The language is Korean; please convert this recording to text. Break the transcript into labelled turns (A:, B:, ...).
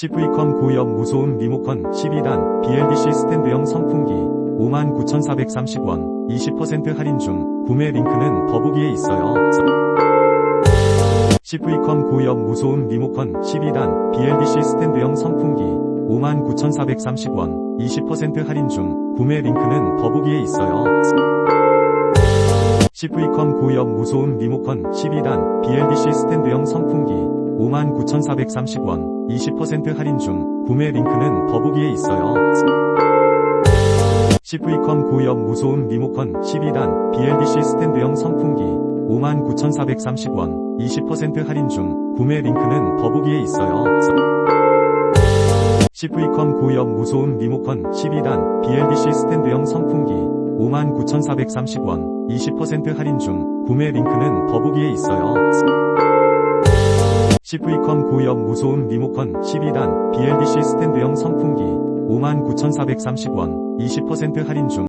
A: CV컴 고엽 무소음 리모컨 12단 BLDC 스탠드형 선풍기 59,430원 20% 할인 중 구매 링크는 더보기에 있어요. CV컴 고엽 무소음 리모컨 12단 BLDC 스탠드형 선풍기 59,430원 20% 할인 중 구매 링크는 더보기에 있어요. CV컴 고엽 무소음 리모컨 12단 BLDC 스탠드형 선풍기 59,430원 20% 할인 중 구매 링크는 더보기에 있어요. CV컴 고엽 무소음 리모컨 12단 BLDC 스탠드형 선풍기 59,430원 20% 할인 중 구매 링크는 더보기에 있어요. CV컴 고엽 무소음 리모컨 12단 BLDC 스탠드형 선풍기 59,430원 20% 할인 중 구매 링크는 더보기에 있어요. CV컴 고엽 무소음 리모컨 12단 BLDC 스탠드형 선풍기 59,430원 20% 할인 중